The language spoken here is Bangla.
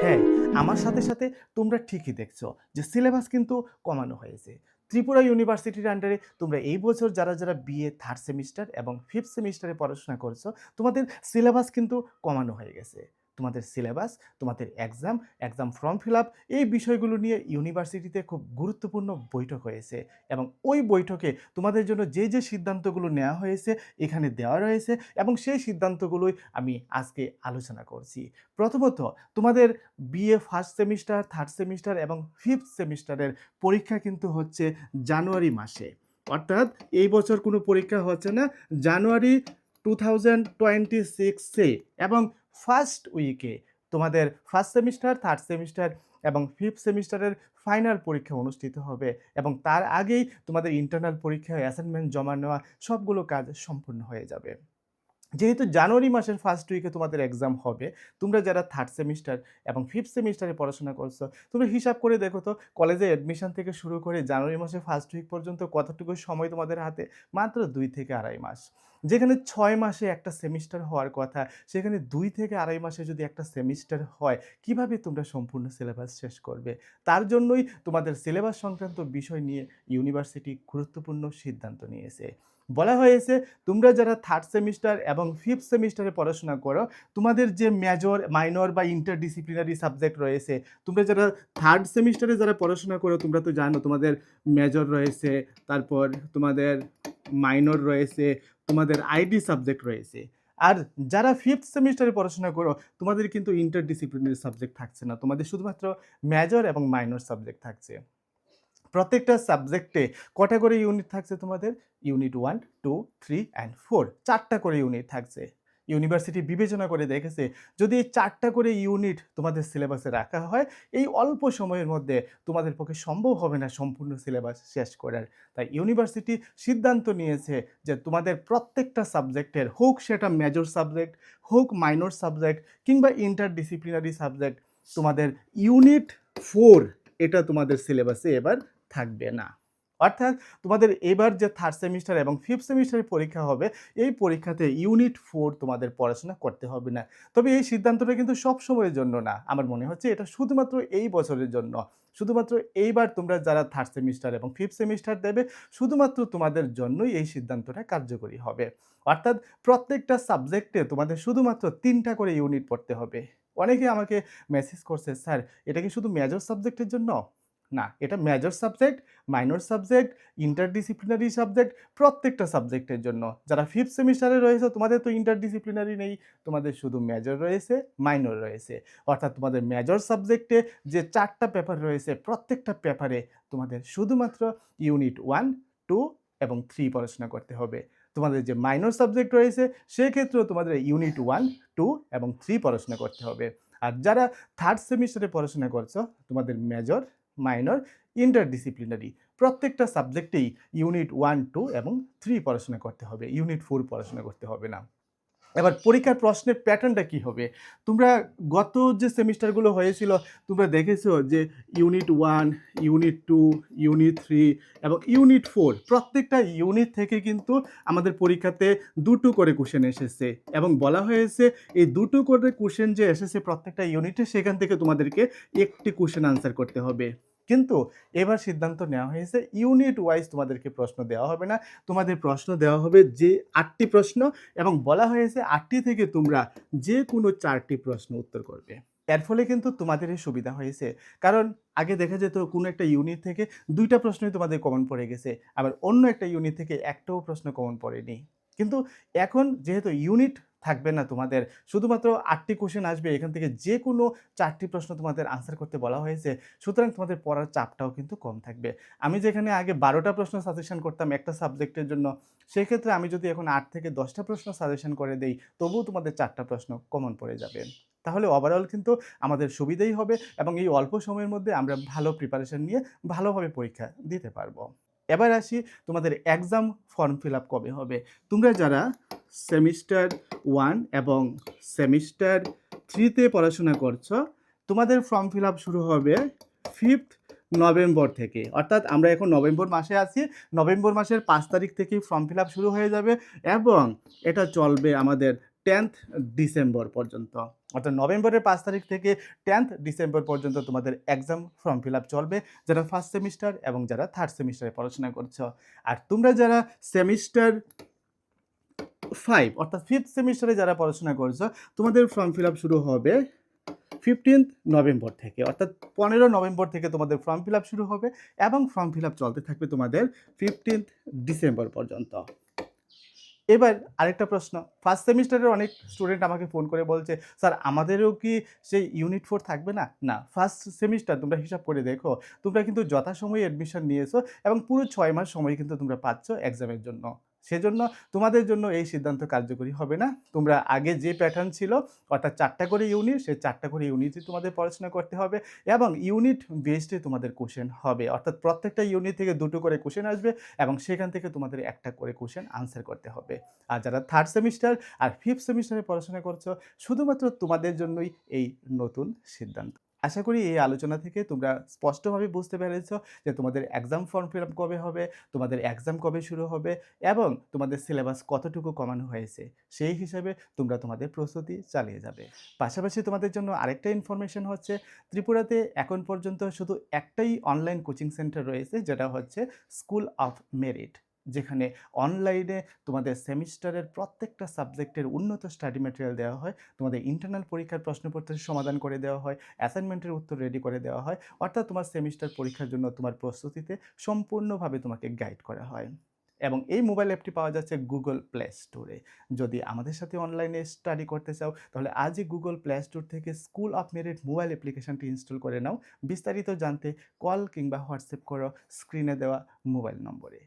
হ্যাঁ আমার সাথে সাথে তোমরা ঠিকই দেখছ যে সিলেবাস কিন্তু কমানো হয়েছে। ত্রিপুরা ইউনিভার্সিটির আন্ডারে তোমরা এই বছর যারা যারা বিএ থার্ড সেমিস্টার এবং ফিফথ সেমিস্টারে পড়াশোনা করছ, তোমাদের সিলেবাস কিন্তু কমানো হয়ে গেছে। তোমাদের সিলেবাস তোমাদের exam exam form fill up এই বিষয়গুলো নিয়ে ইউনিভার্সিটিতে খুব গুরুত্বপূর্ণ বৈঠক হয়েছে এবং ওই বৈঠকে তোমাদের জন্য যে যে সিদ্ধান্তগুলো নেওয়া হয়েছে এখানে দেওয়া রয়েছে এবং সেই সিদ্ধান্তগুলোই আমি আজকে আলোচনা করছি। প্রথমত, তোমাদের BA first semester third semester এবং ফিফথ সেমিস্টারের পরীক্ষা কিন্তু হচ্ছে জানুয়ারি মাসে। অর্থাৎ এই বছর কোনো পরীক্ষা হচ্ছে না, জানুয়ারি টু থাউজেন্ড টোয়েন্টি সিক্সে এবং ফার্স্ট উইকে তোমাদের ফার্স্ট সেমিস্টার, থার্ড সেমিস্টার এবং ফিফথ সেমিস্টারের ফাইনাল পরীক্ষা অনুষ্ঠিত হবে এবং তার আগেই তোমাদের ইন্টারনাল পরীক্ষায় অ্যাসাইনমেন্ট জমা নেওয়া সবগুলো কাজ সম্পূর্ণ হয়ে যাবে। যেহেতু জানুয়ারি মাসের ফার্স্ট উইকে তোমাদের এক্সাম হবে, তোমরা যারা থার্ড সেমিস্টার এবং ফিফথ সেমিস্টারে পড়াশোনা করছ, তোমরা হিসাব করে দেখো তো কলেজে অ্যাডমিশন থেকে শুরু করে জানুয়ারি মাসের ফার্স্ট উইক পর্যন্ত কতটুকু সময় তোমাদের হাতে? মাত্র দুই থেকে আড়াই মাস। যেখানে ছয় মাসে একটা সেমিস্টার হওয়ার কথা, সেখানে দুই থেকে আড়াই মাসে যদি একটা সেমিস্টার হয়, কীভাবে তোমরা সম্পূর্ণ সিলেবাস শেষ করবে? তার জন্যই তোমাদের সিলেবাস সংক্রান্ত বিষয় নিয়ে ইউনিভার্সিটি গুরুত্বপূর্ণ সিদ্ধান্ত নিয়েছে। বলা হয়েছে, তোমরা যারা থার্ড সেমিস্টার এবং ফিফথ সেমিস্টারে পড়াশোনা করো, তোমাদের যে মেজর মাইনর বা ইন্টারডিসিপ্লিনারি সাবজেক্ট রয়েছে, তোমরা যারা থার্ড সেমিস্টারে যারা পড়াশোনা করো, তোমরা তো জানো তোমাদের মেজর রয়েছে, তারপর তোমাদের মাইনর রয়েছে, তোমাদের আইডি সাবজেক্ট রয়েছে। আর যারা ফিফথ সেমিস্টারে পড়াশোনা করো, তোমাদের কিন্তু ইন্টারডিসিপ্লিনারি সাবজেক্ট থাকছে না, তোমাদের শুধুমাত্র মেজর এবং মাইনর সাবজেক্ট থাকছে। প্রত্যেকটা সাবজেক্টে কটা করে ইউনিট থাকছে তোমাদের? Unit one two three and four চারটা করে ইউনিট থাকছে। ইউনিভার্সিটি বিবেচনা করে দেখেছে, যদি এই চারটা করে ইউনিট তোমাদের সিলেবাসে রাখা হয়, এই অল্প সময়ের মধ্যে তোমাদের পক্ষে সম্ভব হবে না সম্পূর্ণ সিলেবাস শেষ করার। তাই ইউনিভার্সিটি সিদ্ধান্ত নিয়েছে যে তোমাদের প্রত্যেকটা সাবজেক্টের হোক সেটা মেজর সাবজেক্ট হোক মাইনর সাবজেক্ট কিংবা ইন্টারডিসিপ্লিনারি সাবজেক্ট তোমাদের ইউনিট ফোর এটা তোমাদের সিলেবাসে এবার থাকবে না। অর্থাৎ তোমাদের এবার যে থার্ড সেমিস্টার এবং ফিফথ সেমিস্টারের পরীক্ষা হবে, এই পরীক্ষাতে ইউনিট ফোর তোমাদের পড়াশোনা করতে হবে না। তবে এই সিদ্ধান্তটা কিন্তু সব সময়ের জন্য না। আমার মনে হচ্ছে এটা শুধুমাত্র এই বছরের জন্য। শুধুমাত্র এইবার তোমরা যারা থার্ড সেমিস্টার এবং ফিফথ সেমিস্টার দেবে, শুধুমাত্র তোমাদের জন্যই এই সিদ্ধান্তটা কার্যকরী হবে। অর্থাৎ প্রত্যেকটা সাবজেক্টে তোমাদের শুধুমাত্র তিনটা করে ইউনিট পড়তে হবে। অনেকে আমাকে মেসেজ করছে, স্যার, এটা কি শুধু মেজর সাবজেক্টের জন্য? না, এটা major subject minor subject interdisciplinary subject প্রত্যেকটা সাবজেক্টের জন্য। যারা ফিফথ সেমিস্টারে রয়েছে, তোমাদের তো ইন্টারডিসিপ্লিনারি নেই, তোমাদের শুধু মেজর রয়েছে মাইনর রয়েছে। অর্থাৎ তোমাদের মেজর সাবজেক্টে যে চারটা পেপার রয়েছে, প্রত্যেকটা পেপারে তোমাদের শুধুমাত্র ইউনিট ওয়ান টু এবং থ্রি পড়াশোনা করতে হবে। তোমাদের যে মাইনর সাবজেক্ট রয়েছে, সেক্ষেত্রেও তোমাদের ইউনিট ওয়ান টু এবং থ্রি পড়াশোনা করতে হবে। আর যারা থার্ড সেমিস্টারে পড়াশোনা করছ, তোমাদের মেজর মাইনর ইন্টারডিসিপ্লিনারি প্রত্যেকটা সাবজেক্টেই ইউনিট ওয়ান টু এবং থ্রি পড়াশোনা করতে হবে। ইউনিট ফোর পড়াশোনা করতে হবে না। এবার পরীক্ষার প্রশ্নের প্যাটার্নটা কী হবে? তোমরা গত যে সেমিস্টারগুলো হয়েছিল, তোমরা দেখেছ যে unit one, unit two, unit three এবং ইউনিট ফোর প্রত্যেকটা ইউনিট থেকে কিন্তু আমাদের পরীক্ষাতে দুটো করে কোশ্চেন এসেছে এবং বলা হয়েছে এই দুটো করে কোশ্চেন যে এসেছে প্রত্যেকটা ইউনিটে সেখান থেকে তোমাদেরকে একটি কোশ্চেন আনসার করতে হবে। কিন্তু এবার সিদ্ধান্ত নেওয়া হয়েছে। ইউনিট ওয়াইজ তোমাদেরকে প্রশ্ন দেওয়া হবে না। তোমাদের প্রশ্ন দেওয়া হবে যে আটটি প্রশ্ন এবং বলা হয়েছে আটটি থেকে তোমরা যে কোনো চারটি প্রশ্ন উত্তর করবে। এর ফলে কিন্তু তোমাদের এই সুবিধা হয়েছে। কারণ আগে দেখা যেত কোনো একটা ইউনিট থেকে দুইটা প্রশ্নই তোমাদের কমন পড়ে গেছে। আবার অন্য একটা ইউনিট থেকে একটাও প্রশ্ন কমন পড়েনি। কিন্তু এখন যেহেতু ইউনিট থাকবে না তোমাদের। শুধুমাত্র আটটি কোশ্চেন আসবে, এখান থেকে যে কোনো চারটি প্রশ্ন তোমাদের আনসার করতে বলা হয়েছে, সুতরাং তোমাদের পড়ার চাপটাও কিন্তু কম থাকবে। আমি যেখানে আগে বারোটা প্রশ্ন সাজেশন করতাম একটা সাবজেক্টের জন্য, সেক্ষেত্রে আমি যদি এখন আট থেকে দশটা প্রশ্ন সাজেশন করে দেই, তবুও তোমাদের চারটা প্রশ্ন কমন পড়ে যাবে। তাহলে ওভারঅল কিন্তু আমাদের সুবিধাই হবে এবং এই অল্প সময়ের মধ্যে আমরা ভালো প্রিপারেশন নিয়ে ভালোভাবে পরীক্ষা দিতে পারব। এবার আসি তোমাদের এক্সাম ফর্ম ফিল আপ কবে হবে। তোমরা যারা সেমিস্টার ওয়ান এবং সেমিস্টার থ্রিতে পড়াশোনা করছ, তোমাদের ফর্ম ফিল আপ শুরু হবে ফিফথ নভেম্বর থেকে। অর্থাৎ আমরা এখন নভেম্বর মাসে আছি নভেম্বর মাসের পাঁচ তারিখ থেকেই ফর্ম ফিল আপ শুরু হয়ে যাবে এবং এটা চলবে আমাদের টেন্থ ডিসেম্বর পর্যন্ত। অর্থাৎ নভেম্বরের পাঁচ তারিখ থেকে টেন্থ ডিসেম্বর পর্যন্ত তোমাদের এক্সাম ফর্ম ফিল আপ চলবে, যারা ফার্স্ট সেমিস্টার এবং যারা থার্ড সেমিস্টারে পড়াশোনা করছ। আর তোমরা যারা সেমিস্টার ফাইভ অর্থাৎ ফিফথ সেমিস্টারে যারা পড়াশোনা করছ, তোমাদের ফর্ম ফিল আপ শুরু হবে ফিফটিন্থ নভেম্বর থেকে। অর্থাৎ পনেরো নভেম্বর থেকে তোমাদের ফর্ম ফিল আপ শুরু হবে এবং ফর্ম ফিল আপ চলতে থাকবে তোমাদের ফিফটিন্থ ডিসেম্বর পর্যন্ত। এবার আরেকটা প্রশ্ন। ফার্স্ট সেমিস্টারের অনেক স্টুডেন্ট আমাকে ফোন করে বলছে, স্যার, আমাদেরও কি সেই ইউনিট ফোর থাকবে না? না ফার্স্ট সেমিস্টার তোমরা হিসাব করে দেখো। তোমরা কিন্তু যথাসময়ে অ্যাডমিশন নিয়েছো এবং পুরো ছয় মাস সময় কিন্তু তোমরা পাচ্ছ এক্সামের জন্য। সেজন্য তোমাদের জন্য এই সিদ্ধান্ত কার্যকরী হবে না। তোমরা আগে যে প্যাটার্ন ছিল, অর্থাৎ চারটা করে ইউনিট সেই চারটা করে ইউনিটই তোমাদের পড়াশোনা করতে হবে এবং ইউনিট বেসডে তোমাদের কোশ্চেন হবে। অর্থাৎ প্রত্যেকটা ইউনিট থেকে দুটো করে কোশ্চেন আসবে এবং সেখান থেকে তোমাদের একটা করে কোশ্চেন আনসার করতে হবে। আর যারা থার্ড সেমিস্টার আর ফিফথ সেমিস্টারে পড়াশোনা করছ, শুধুমাত্র তোমাদের জন্যই এই নতুন সিদ্ধান্ত। আশা করি এই আলোচনা থেকে তোমরা স্পষ্টভাবে বুঝতে পেরেছ যে তোমাদের এক্সাম ফর্ম ফিল আপ কবে হবে, তোমাদের এক্সাম কবে শুরু হবে এবং তোমাদের সিলেবাস কতটুকু কমানো হয়েছে। সেই হিসাবে তোমরা তোমাদের প্রস্তুতি চালিয়ে যাবে। পাশাপাশি তোমাদের জন্য আরেকটা ইনফরমেশন হচ্ছে, ত্রিপুরাতে এখন পর্যন্ত শুধু একটাই অনলাইন কোচিং সেন্টার রয়েছে, যেটা হচ্ছে স্কুল অফ মেরিট যেখানে অনলাইনে তোমাদের সেমিস্টারের প্রত্যেকটা সাবজেক্টের উন্নত স্টাডি ম্যাটেরিয়াল দেওয়া হয়। তোমাদের ইন্টারনাল পরীক্ষার প্রশ্নপত্রের সমাধান করে দেওয়া হয় অ্যাসাইনমেন্টের উত্তর রেডি করে দেওয়া হয়, অর্থাৎ তোমার সেমিস্টার পরীক্ষার জন্য তোমার প্রস্তুতিতে সম্পূর্ণভাবে তোমাকে গাইড করা হয়। এবং এই মোবাইল অ্যাপটি পাওয়া যাচ্ছে গুগল প্লে স্টোরে যদি আমাদের সাথে অনলাইনে স্টাডি করতে চাও, তাহলে আজই গুগল প্লে স্টোর থেকে স্কুল অফ মেরিট মোবাইল অ্যাপ্লিকেশনটি ইনস্টল করে নাও। বিস্তারিত জানতে কল কিংবা হোয়াটসঅ্যাপ করো স্ক্রিনে দেওয়া মোবাইল নম্বরে।